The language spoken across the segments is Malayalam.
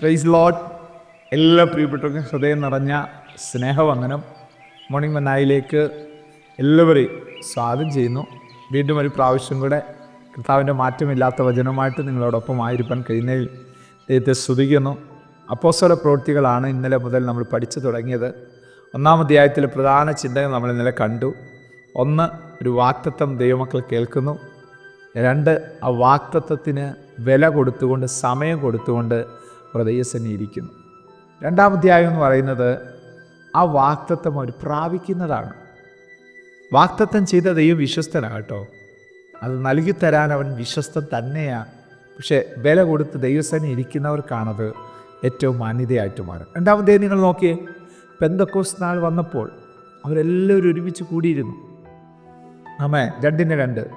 പ്രൈസ് ലോഡ് എല്ലാ പ്രിയപ്പെട്ടവർക്കും ഹൃദയം നിറഞ്ഞ സ്നേഹവന്ദനം. മോർണിംഗ് മന്നായിലേക്ക് എല്ലാവരെയും സ്വാഗതം ചെയ്യുന്നു. വീണ്ടും ഒരു പ്രാവശ്യം കൂടെ കർത്താവിന്റെ മാറ്റമില്ലാത്ത വചനമായിട്ട് നിങ്ങളോടൊപ്പം ആയിരിക്കാൻ കഴിയുന്നതിൽ ദൈവത്തെ സ്തുതിക്കുന്നു. അപ്പോസ്വല പ്രവൃത്തികളാണ് ഇന്നലെ മുതൽ നമ്മൾ പഠിച്ചു തുടങ്ങിയത്. ഒന്നാം അധ്യായത്തിലെ പ്രധാന ചിന്തകൾ നമ്മൾ ഇന്നലെ കണ്ടു. ഒന്ന് ഒരു വാക്തത്വം ദൈവമക്കൾ കേൾക്കുന്നു. രണ്ട് ആ വാക്തത്വത്തിന് വില കൊടുത്തുകൊണ്ട് സമയം കൊടുത്തുകൊണ്ട് ഹൃദയസന്നെ ഇരിക്കുന്നു രണ്ടാം അധ്യായം എന്ന് പറയുന്നത് ആ വാക്തത്വം അവർ പ്രാപിക്കുന്നതാണ്. വാക്തത്വം ചെയ്ത ദൈവം വിശ്വസ്തനാണ് കേട്ടോ. അത് നൽകി തരാൻ അവൻ വിശ്വസ്തൻ തന്നെയാണ് പക്ഷേ വില കൊടുത്ത് ദൈവസേന ഇരിക്കുന്നവർക്കാണത് ഏറ്റവും മാന്യതയായിട്ട് മാറും രണ്ടാമതേ നിങ്ങൾ നോക്കിയേ പെന്തക്കോസ് നാൾ വന്നപ്പോൾ അവരെല്ലാവരും ഒരുമിച്ച് കൂടിയിരുന്നു. ആമേ രണ്ടിന് രണ്ട്.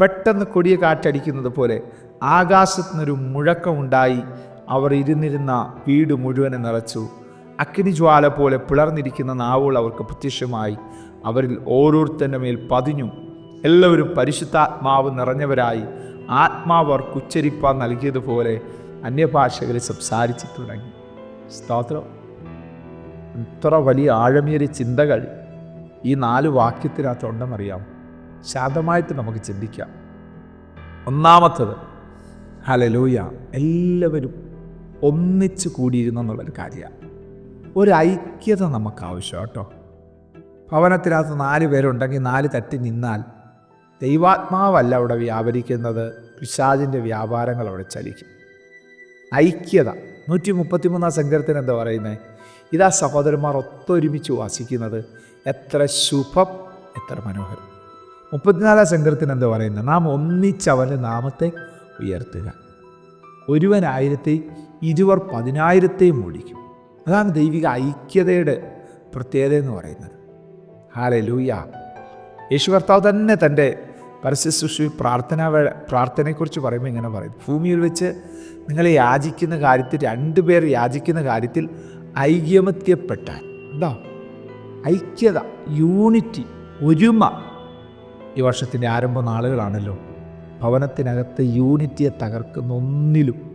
പെട്ടെന്ന് കൊടിയ കാറ്റടിക്കുന്നത് പോലെ ആകാശത്തുനിന്നൊരു മുഴക്കമുണ്ടായി. അവർ ഇരുന്നിരുന്ന വീട് മുഴുവനെ നിറച്ചു. അഗ്നിജ്വാല പോലെ പിളർന്നിരിക്കുന്ന നാവുകൾ അവർക്ക് പ്രത്യക്ഷമായി. അവരിൽ ഓരോരുത്തരുടെ മേൽ പതിഞ്ഞു. എല്ലാവരും പരിശുദ്ധാത്മാവ് നിറഞ്ഞവരായി. ആത്മാവർ കുച്ചരിപ്പ നൽകിയതുപോലെ അന്യഭാഷകളിൽ സംസാരിച്ചു തുടങ്ങി. സ്തോത്രം. ഇത്ര വലിയ ആഴമേറിയ ചിന്തകൾ ഈ നാല് വാക്യത്തിനകത്തുണ്ടെന്നറിയാം ശാന്തമായിട്ട് നമുക്ക് ചിന്തിക്കാം. ഒന്നാമത്തത് ഹലലൂയ എല്ലാവരും ഒന്നിച്ച് കൂടിയിരുന്നു എന്നുള്ളൊരു കാര്യമാണ്. ഒരു ഐക്യത നമുക്ക് ആവശ്യം കേട്ടോ. ഭവനത്തിനകത്ത് നാല് പേരുണ്ടെങ്കിൽ നാല് തട്ടി നിന്നാൽ ദൈവാത്മാവല്ല അവിടെ വ്യാപരിക്കുന്നത് പിശാജിന്റെ വ്യാപാരങ്ങൾ അവിടെ ചലിക്കും. ഐക്യത. നൂറ്റി മുപ്പത്തിമൂന്നാം സങ്കരത്തിന് എന്താ പറയുന്നത് ഇതാ സഹോദരന്മാർ ഒത്തൊരുമിച്ച് വാസിക്കുന്നത്. എത്ര ശുഭം എത്ര മനോഹരം. മുപ്പത്തിനാലാം സങ്കരത്തിന് എന്താ പറയുന്നത് നാം ഒന്നിച്ചവന്റെ നാമത്തെ ഉയർത്തുക. ഒരുവനായിരത്തെ ഇരുവർ പതിനായിരത്തെയും ഓടിക്കും അതാണ് ദൈവിക ഐക്യതയുടെ പ്രത്യേകത എന്ന് പറയുന്നത്. ഹാലെ ലൂയ യേശു കർത്താവ് തന്നെ തന്റെ പരസ്യശുശ്രൂ പ്രാർത്ഥന പ്രാർത്ഥനയെക്കുറിച്ച് പറയുമ്പോൾ ഇങ്ങനെ പറയും. ഭൂമിയിൽ വെച്ച് നിങ്ങളെ യാചിക്കുന്ന കാര്യത്തിൽ രണ്ടുപേർ യാചിക്കുന്ന കാര്യത്തിൽ ഐക്യമത്യപ്പെട്ടാൽ എന്താ? ഐക്യത യൂണിറ്റി ഒരുമ ഈ വർഷത്തിന്റെ ആരംഭ നാളുകളാണല്ലോ ഭവനത്തിനകത്ത് യൂണിറ്റിയെ തകർക്കുന്ന ഒന്നിലും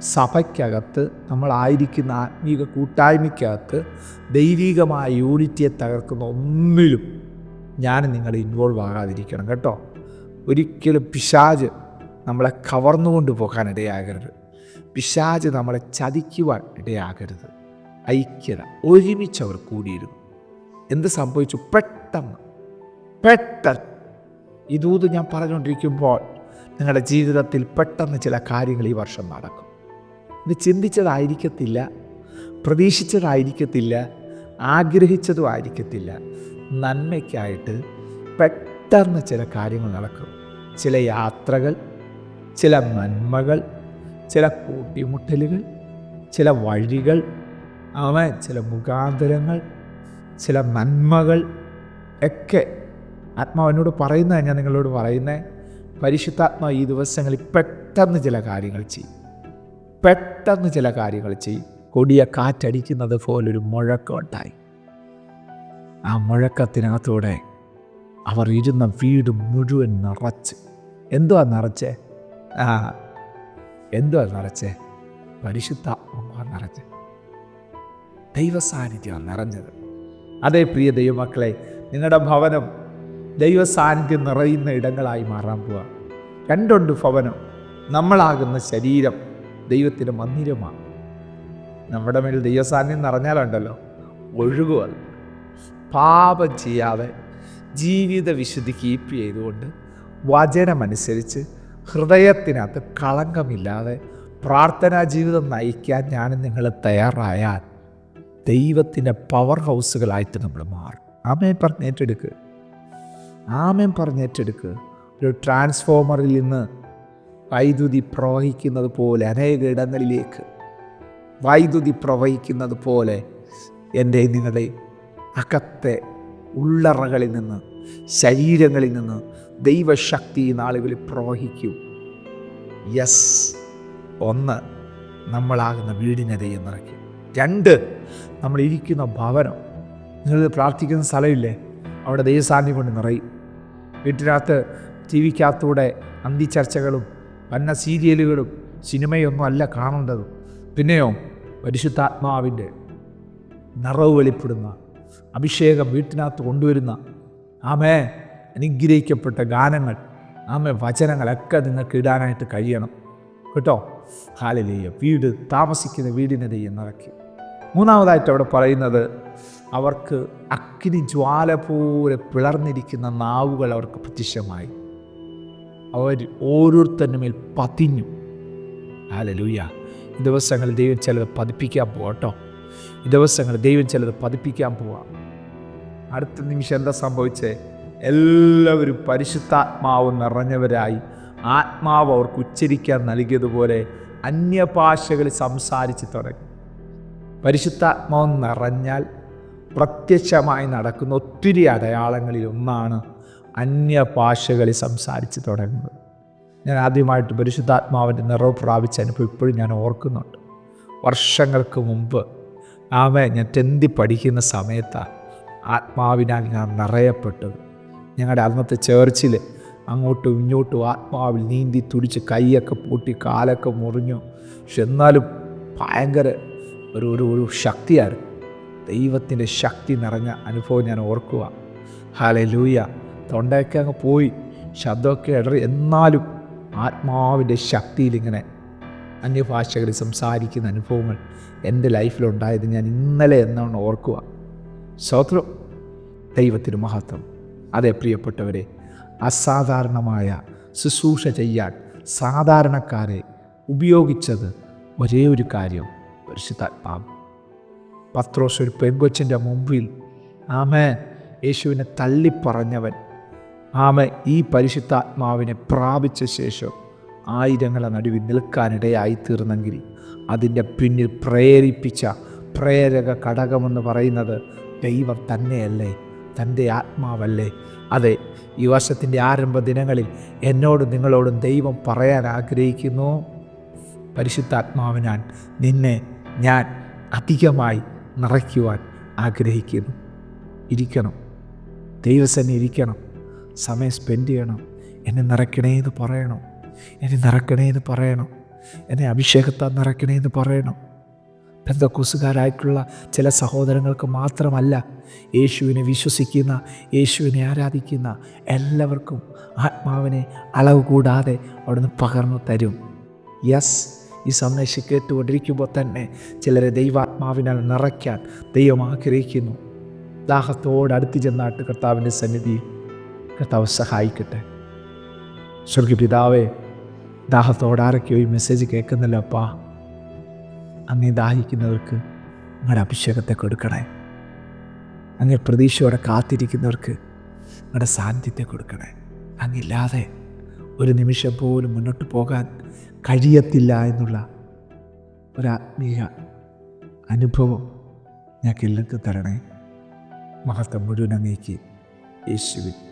സഭയ്ക്കകത്ത് നമ്മളായിരിക്കുന്ന ആത്മീക കൂട്ടായ്മയ്ക്കകത്ത് ദൈവികമായ യൂണിറ്റിയെ തകർക്കുന്ന ഒന്നിലും ഞാൻ നിങ്ങൾ ഇൻവോൾവ് ആകാതിരിക്കണം കേട്ടോ. ഒരിക്കലും പിശാജ് നമ്മളെ കവർന്നുകൊണ്ട് പോകാൻ ഇടയാകരുത്. പിശാജ് നമ്മളെ ചതിക്കുവാൻ ഇടയാകരുത്. ഐക്യത ഒരുമിച്ച് അവർ കൂടിയിരുന്നു. എന്ത് സംഭവിച്ചു? പെട്ടെന്ന് പെട്ടെന്ന്. ഇതൂത് ഞാൻ പറഞ്ഞുകൊണ്ടിരിക്കുമ്പോൾ നിങ്ങളുടെ ജീവിതത്തിൽ പെട്ടെന്ന് ചില കാര്യങ്ങൾ ഈ വർഷം നടക്കും. ഇത് ചിന്തിച്ചതായിരിക്കത്തില്ല പ്രതീക്ഷിച്ചതായിരിക്കത്തില്ല ആഗ്രഹിച്ചതും ആയിരിക്കത്തില്ല നന്മയ്ക്കായിട്ട് പെട്ടെന്ന് ചില കാര്യങ്ങൾ നടക്കും. ചില യാത്രകൾ ചില നന്മകൾ ചില കൂട്ടിമുട്ടലുകൾ ചില വഴികൾ അവ ചില മുഖാന്തരങ്ങൾ ചില നന്മകൾ ഒക്കെ ആത്മാവിനോട് പറയുന്നത് ഞാൻ നിങ്ങളോട് പറയുന്നത് പരിശുദ്ധാത്മാ ഈ ദിവസങ്ങളിൽ പെട്ടെന്ന് ചില കാര്യങ്ങൾ ചെയ്യും. പെട്ടെന്ന് ചില കാര്യങ്ങൾ ചെയ്യും. കൊടിയ കാറ്റടിക്കുന്നത് പോലൊരു മുഴക്കമുണ്ടായി. ആ മുഴക്കത്തിനകത്തൂടെ അവർ ഇരുന്ന വീട് മുഴുവൻ നിറച്ച്. എന്തുവാ നിറച്ചേ? ആ എന്തുവാ നിറച്ചേ? പരിശുദ്ധാത്മാ നിറച്ച് ദൈവസാന്നിധ്യം നിറഞ്ഞത്. അതേ പ്രിയ ദൈവമക്കളെ നിങ്ങളുടെ ഭവനം ദൈവസാന്നിധ്യം നിറയുന്ന ഇടങ്ങളായി മാറാൻ പോവുക രണ്ടുണ്ട് ഭവനം. നമ്മളാകുന്ന ശരീരം ദൈവത്തിന്റെ മന്ദിരമാണ്. നമ്മുടെ മേൽ ദൈവസാന്നിധ്യം നിറഞ്ഞാലുണ്ടല്ലോ. ഒഴുകുക. പാപം ചെയ്യാതെ ജീവിത വിശുദ്ധി കീപ്പ് ചെയ്തുകൊണ്ട് വചനമനുസരിച്ച് ഹൃദയത്തിനകത്ത് കളങ്കമില്ലാതെ പ്രാർത്ഥനാ ജീവിതം നയിക്കാൻ ഞാൻ നിങ്ങൾ തയ്യാറായാൽ ദൈവത്തിന്റെ പവർ ഹൗസുകളായിട്ട് നമ്മൾ മാറും. ആമേൻ പറഞ്ഞേറ്റെടുക്കുക ആമേൻ പറഞ്ഞേറ്റെടുക്കുക ഒരു ട്രാൻസ്ഫോമറിൽ നിന്ന് വൈദ്യുതി പ്രവഹിക്കുന്നത് പോലെ അനേക ഇടങ്ങളിലേക്ക് വൈദ്യുതി പ്രവഹിക്കുന്നത് പോലെ എന്റെ നിങ്ങളുടെ അകത്തെ ഉള്ളറകളിൽ നിന്ന് ശരീരങ്ങളിൽ നിന്ന് ദൈവശക്തി നാളുകളിൽ പ്രവഹിക്കും. യെസ് ഒന്ന് നമ്മളാകുന്ന വീടിനെ ദൈവം നിറയ്ക്കും. രണ്ട് നമ്മളിരിക്കുന്ന ഭവനം. നിങ്ങൾ പ്രാർത്ഥിക്കുന്ന സ്ഥലമില്ലേ? അവിടെ ദൈവസാന്നിധ്യം കൊണ്ട് നിറയും. വീട്ടിനകത്ത് ടി വിക്കകത്തൂടെ അന്തിച്ചർച്ചകളും വന്ന സീരിയലുകളും സിനിമയൊന്നും അല്ല കാണേണ്ടത്. പിന്നെയോ പരിശുദ്ധാത്മാവിന്റെ നിറവ് വെളിപ്പെടുന്ന അഭിഷേകം വീട്ടിനകത്ത് കൊണ്ടുവരുന്ന ആമേ അനുഗ്രഹിക്കപ്പെട്ട ഗാനങ്ങൾ ആമേ വചനങ്ങളൊക്കെ നിങ്ങൾക്ക് ഇടാനായിട്ട് കഴിയണം. കേട്ടോ? ഹാലലേയ. വീട് താമസിക്കുന്ന വീടിനെ ദൈവം മൂന്നാമതായിട്ട് അവിടെ പറയുന്നത് അവർക്ക് അഗ്നി ജ്വാല പോലെ പിളർന്നിരിക്കുന്ന നാവുകൾ അവർക്ക് പ്രത്യക്ഷമായി. അവർ ഓരോരുത്തരുടെ മേൽ പതിഞ്ഞു. ഹാലലൂയ ഈ ദിവസങ്ങൾ ദൈവം ചിലത് പതിപ്പിക്കാൻ പോവാട്ടോ ഈ ദിവസങ്ങൾ ദൈവം ചിലത് പതിപ്പിക്കാൻ പോവാം. അടുത്ത നിമിഷം എന്താ സംഭവിച്ചേ? എല്ലാവരും പരിശുദ്ധാത്മാവ് നിറഞ്ഞവരായി ആത്മാവ് അവർക്ക് ഉച്ചരിക്കാൻ നൽകിയതുപോലെ അന്യഭാഷകളിൽ സംസാരിച്ച് തുടങ്ങി. പരിശുദ്ധാത്മാവ് നിറഞ്ഞാൽ പ്രത്യക്ഷമായി നടക്കുന്ന ഒത്തിരി അടയാളങ്ങളിൽ ഒന്നാണ് അന്യഭാഷകളിൽ സംസാരിച്ച് തുടങ്ങുന്നത്. ഞാൻ ആദ്യമായിട്ട് പരിശുദ്ധാത്മാവിന്റെ നിറവ് പ്രാപിച്ച അനുഭവം ഇപ്പോഴും ഞാൻ ഓർക്കുന്നുണ്ട്. വർഷങ്ങൾക്ക് മുമ്പ് ആമേ ഞാൻ ടെന്തി പഠിക്കുന്ന സമയത്താണ് ആത്മാവിനാൽ ഞാൻ നിറയപ്പെട്ടത്. ഞങ്ങളുടെ അന്നത്തെ ചേർച്ചിൽ അങ്ങോട്ടും ഇങ്ങോട്ടും ആത്മാവിൽ നീന്തി തുടിച്ച് കൈയൊക്കെ പൂട്ടി കാലൊക്കെ മുറിഞ്ഞു. പക്ഷെ എന്നാലും ഭയങ്കര ഒരു ഒരു ഒരു ശക്തിയായിരുന്നു. ദൈവത്തിന്റെ ശക്തി നിറഞ്ഞ അനുഭവം ഞാൻ ഓർക്കുക ഹാലെ ലൂയ തൊണ്ടയൊക്കെ അങ്ങ് പോയി. ശബ്ദമൊക്കെ ഇടറി. എന്നാലും ആത്മാവിന്റെ ശക്തിയിൽ ഇങ്ങനെ അന്യഭാഷകളിൽ സംസാരിക്കുന്ന അനുഭവങ്ങൾ എന്റെ ലൈഫിലുണ്ടായത് ഞാൻ ഇന്നലെ എന്നാണ് ഓർക്കുക. സ്വത്രം ദൈവത്തിന് മഹത്വം. അതെ പ്രിയപ്പെട്ടവരെ അസാധാരണമായ ശുശ്രൂഷ ചെയ്യാൻ സാധാരണക്കാരെ ഉപയോഗിച്ചത് ഒരേ ഒരു കാര്യം പരിശുദ്ധാത്മാവ്. പത്രോസ് ഒരു പെൺകൊച്ചിന്റെ മുമ്പിൽ ആമേ യേശുവിനെ തള്ളിപ്പറഞ്ഞവൻ ആമ ഈ പരിശുദ്ധാത്മാവിനെ പ്രാപിച്ച ശേഷം ആയിരങ്ങളെ നടുവിൽ നിൽക്കാനിടയായി തീർന്നെങ്കിൽ അതിന്റെ പിന്നിൽ പ്രേരിപ്പിച്ച പ്രേരക ഘടകമെന്ന് പറയുന്നത് ദൈവം തന്നെയല്ലേ തന്റെ ആത്മാവല്ലേ? അതെ ഈ വർഷത്തിന്റെ ആരംഭ ദിനങ്ങളിൽ എന്നോടും നിങ്ങളോടും ദൈവം പറയാൻ ആഗ്രഹിക്കുന്നു. പരിശുദ്ധാത്മാവിനാൽ നിന്നെ ഞാൻ അധികമായി നിറയ്ക്കുവാൻ ആഗ്രഹിക്കുന്നു. ഇരിക്കണം ദൈവസന്നെ ഇരിക്കണം. സമയം സ്പെൻഡ് ചെയ്യണം. എന്നെ നിറയ്ക്കണേ എന്ന് പറയണം. എന്നെ നിറയ്ക്കണേ എന്ന് പറയണം. എന്നെ അഭിഷേകത്താൽ നിറയ്ക്കണേ എന്ന് പറയണം. ബന്ധക്കൂസുകാരായിട്ടുള്ള ചില സഹോദരങ്ങൾക്ക് മാത്രമല്ല യേശുവിനെ വിശ്വസിക്കുന്ന യേശുവിനെ ആരാധിക്കുന്ന എല്ലാവർക്കും ആത്മാവിനെ അളവ് കൂടാതെ അവിടുന്ന് പകർന്നു തരും. യെസ് ഈ സന്ദേശം കേട്ടുകൊണ്ടിരിക്കുമ്പോൾ തന്നെ ചിലരെ ദൈവാത്മാവിനാൽ നിറയ്ക്കാൻ ദൈവം ആഗ്രഹിക്കുന്നു. ദാഹത്തോട് അടുത്ത് ചെന്നാട്ട് കർത്താവിന്റെ സന്നിധി കർത്താവ് സഹായിക്കട്ടെ. സ്വർഗി പിതാവേ ആരൊക്കെയോ ഈ മെസ്സേജ് കേൾക്കുന്നല്ലോ അപ്പാ. അങ്ങേ ദാഹിക്കുന്നവർക്ക് നിങ്ങളുടെ അഭിഷേകത്തെ കൊടുക്കണേ. അങ്ങേ പ്രതീക്ഷയോടെ കാത്തിരിക്കുന്നവർക്ക് നിങ്ങളുടെ സാന്നിധ്യത്തെ കൊടുക്കണേ. അങ്ങില്ലാതെ ഒരു നിമിഷം പോലും മുന്നോട്ട് പോകാൻ കഴിയത്തില്ല എന്നുള്ള ഒരാത്മീയ അനുഭവം ഞാൻ എല്ലാവർക്കും തരണേ. മഹത്വം മുഴുവൻ അങ്ങേക്ക് യേശുവിൻ